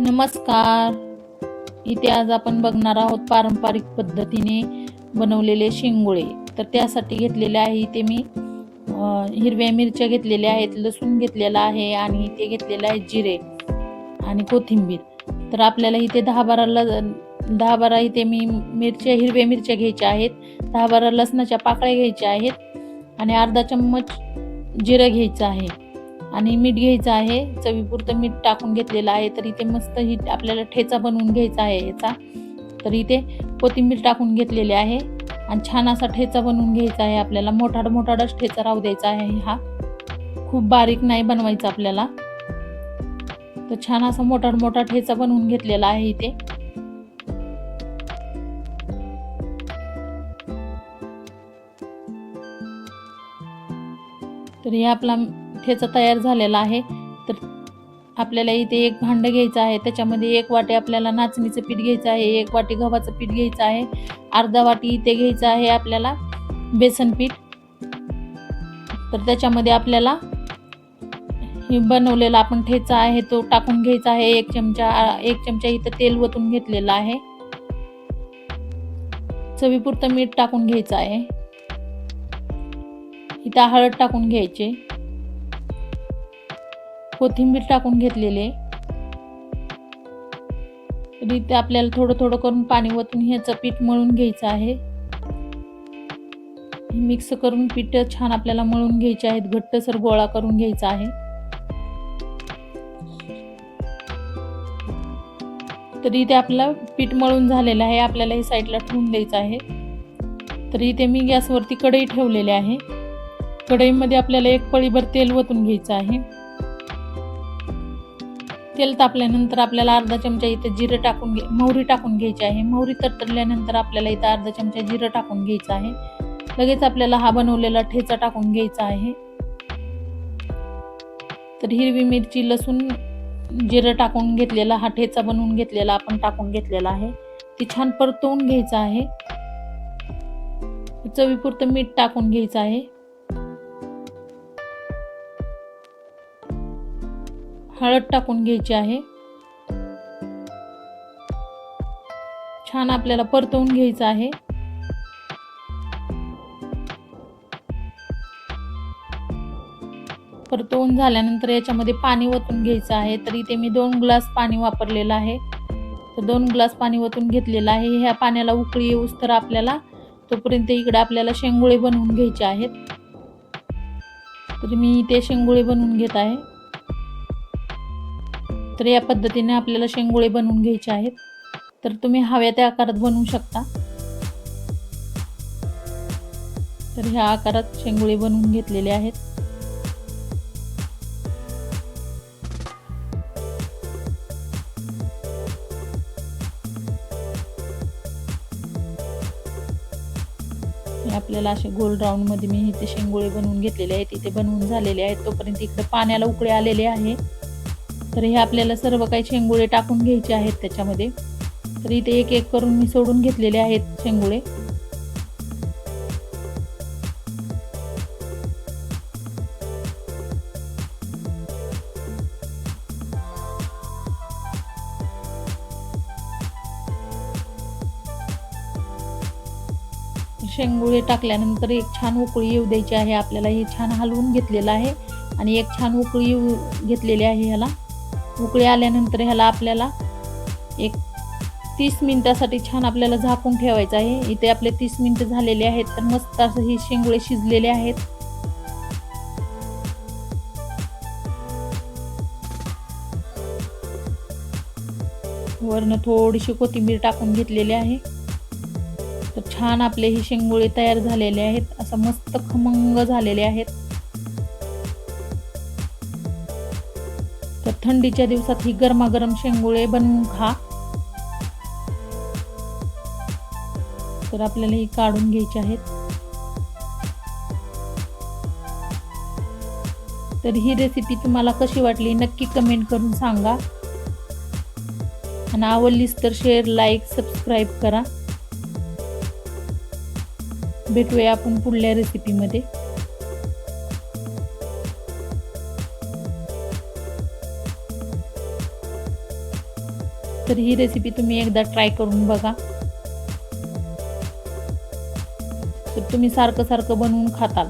नमस्कार. इथे आज आपण बघणार आहोत पारंपरिक पद्धतीने बनवलेले शेंगोळे. तर त्यासाठी घेतलेले आहे इथे मी हिरव्या मिरच्या घेतलेल्या आहेत लसूण घेतलेला आहे आणि इथे घेतलेलं आहे जिरे आणि कोथिंबीर. तर आपल्याला इथे दहा बारा ल दहा बारा इथे मी मिरच्या हिरव्या मिरच्या घ्यायच्या आहेत दहा बारा लसणाच्या पाकळ्या घ्यायच्या आहेत आणि अर्धा चम्मच जिरं घ्यायचं आहे. आणि मीठ घ्यायचं आहे. चवीपुरतं मीठ टाकून घेतलेलं आहे. तर इथे मस्त ही आपल्याला ठेचा बनवून घ्यायचा आहे याचा. तर इथे कोथिंबीर टाकून घेतलेली आहे. आणि छान असा ठेचा बनवून घ्यायचा आहे आपल्याला. मोठाड मोठाडच ठेचा राहू द्यायचा आहे हा. खूप बारीक नाही बनवायचा आपल्याला. तर छान असा मोठाड मोठा ठेचा बनवून घेतलेला आहे इथे. तर हे आपला ठेचा तयार झालेला आहे. तर आपल्याला इथे एक भांडं घ्यायचं आहे. त्याच्यामध्ये एक वाटी आपल्याला नाचणीचं पीठ घ्यायचं आहे. एक वाटी गव्हाचं पीठ घ्यायचं आहे. अर्धा वाटी इथे घ्यायचं आहे आपल्याला बेसन पीठ. तर त्याच्यामध्ये आपल्याला हे बनवलेला आपण ठेचा आहे तो टाकून घ्यायचा आहे. एक चमचा एक चमचा इथं तेल वतून घेतलेला आहे. चवीपुरतं मीठ टाकून घ्यायचं आहे. इथं हळद टाकून घ्यायचे. कोथिंबीर टाकून घेतलेले तर आपल्याला थोडं थोडं करून पाणी ओतून ह्याचं पीठ मळून घ्यायचं आहे. मिक्स करून पीठ छान आपल्याला मळून घ्यायचे आहेत. घट्टसर गोळा करून घ्यायचा आहे. तर इथे आपलं पीठ मळून झालेलं आहे. आपल्याला हे साईडला ठेवून द्यायचं आहे. तर इथे मी गॅसवरती कढई ठेवलेली आहे. कढईमध्ये आपल्याला एक पळीभर तेल ओतून घ्यायचं आहे. तेल तापल्यानंतर आपल्याला अर्धा चमचा इथे जिरं टाकून घे मोहरी टाकून घ्यायची आहे. मोहरी तडतडल्यानंतर आपल्याला इथं अर्धा चमचा जिरं टाकून घ्यायचं आहे. लगेच आपल्याला हा बनवलेला ठेचा टाकून घ्यायचा आहे. तर हिरवी मिरची लसूण जिरं टाकून घेतलेला हा ठेचा बनवून घेतलेला आपण टाकून घेतलेला आहे. ती छान परतवून घ्यायचं आहे. चवीपुरतं मीठ टाकून घ्यायचं आहे. हळद टाकून घ्यायची आहे. छान आपल्याला परतवून घ्यायचं आहे. परतवून झाल्यानंतर याच्यामध्ये पाणी ओतून घ्यायचं आहे. तर इथे मी दोन ग्लास पाणी वापरलेलं आहे. तर दोन ग्लास पाणी ओतून घेतलेलं आहे. ह्या पाण्याला उकळी येऊस तर आपल्याला तोपर्यंत इकडे आपल्याला शेंगोळे बनवून घ्यायचे आहेत. तर मी इथे शेंगोळे बनवून घेत आहे. तर या पद्धतीने आपल्याला शेंगोळे बनवून घ्यायचे आहेत. तर तुम्ही हव्या त्या आकारात बनवू शकता. तर ह्या आकारात शेंगोळे बनवून घेतलेले आहेत. आपल्याला असे गोल राऊंडमध्ये मी इथे शेंगोळे बनवून घेतलेले आहेत. इथे बनवून झालेले आहेत. तोपर्यंत इकडे पाण्याला उकळे आलेले आहे. तर हे आपल्याला सर्व काही शेंगुळे टाकून घ्यायचे आहेत त्याच्यामध्ये. तर इथे एक एक करून मी सोडून घेतलेले आहेत शेंगुळे. शेंगुळे टाकल्यानंतर एक छान उकळी येऊ द्यायची आहे. आपल्याला हे छान हलवून घेतलेलं आहे आणि एक छान उकळी येऊ घेतलेली आहे ह्याला. उकळी आल्यानंतर ह्याला आपल्याला एक तीस मिनिटासाठी छान आपल्याला झाकून ठेवायचं आहे. इथे आपले तीस मिनिटं झालेले आहेत. तर मस्त असं हे शेंगोळे शिजलेले आहेत. वरनं थोडीशी कोथिंबीर टाकून घेतलेली आहे. तर छान आपले हे शेंगोळे तयार झालेले आहेत. असं मस्त खमंग झालेले आहेत. तर थंडीच्या दिवसात ही गरमागरम शेंगोळे बनवून खा. तर आपल्याला ही काढून घ्यायची आहेत. तर ही रेसिपी तुम्हाला कशी वाटली नक्की कमेंट करून सांगा. आणि आवडलीच तर शेअर लाईक सबस्क्राईब करा. भेटूया आपण पुढल्या रेसिपीमध्ये तर ही रेसिपी तुम्ही एकदा ट्राय करून बघा. तर तुम्ही सारखं सारखं बनवून खाताल.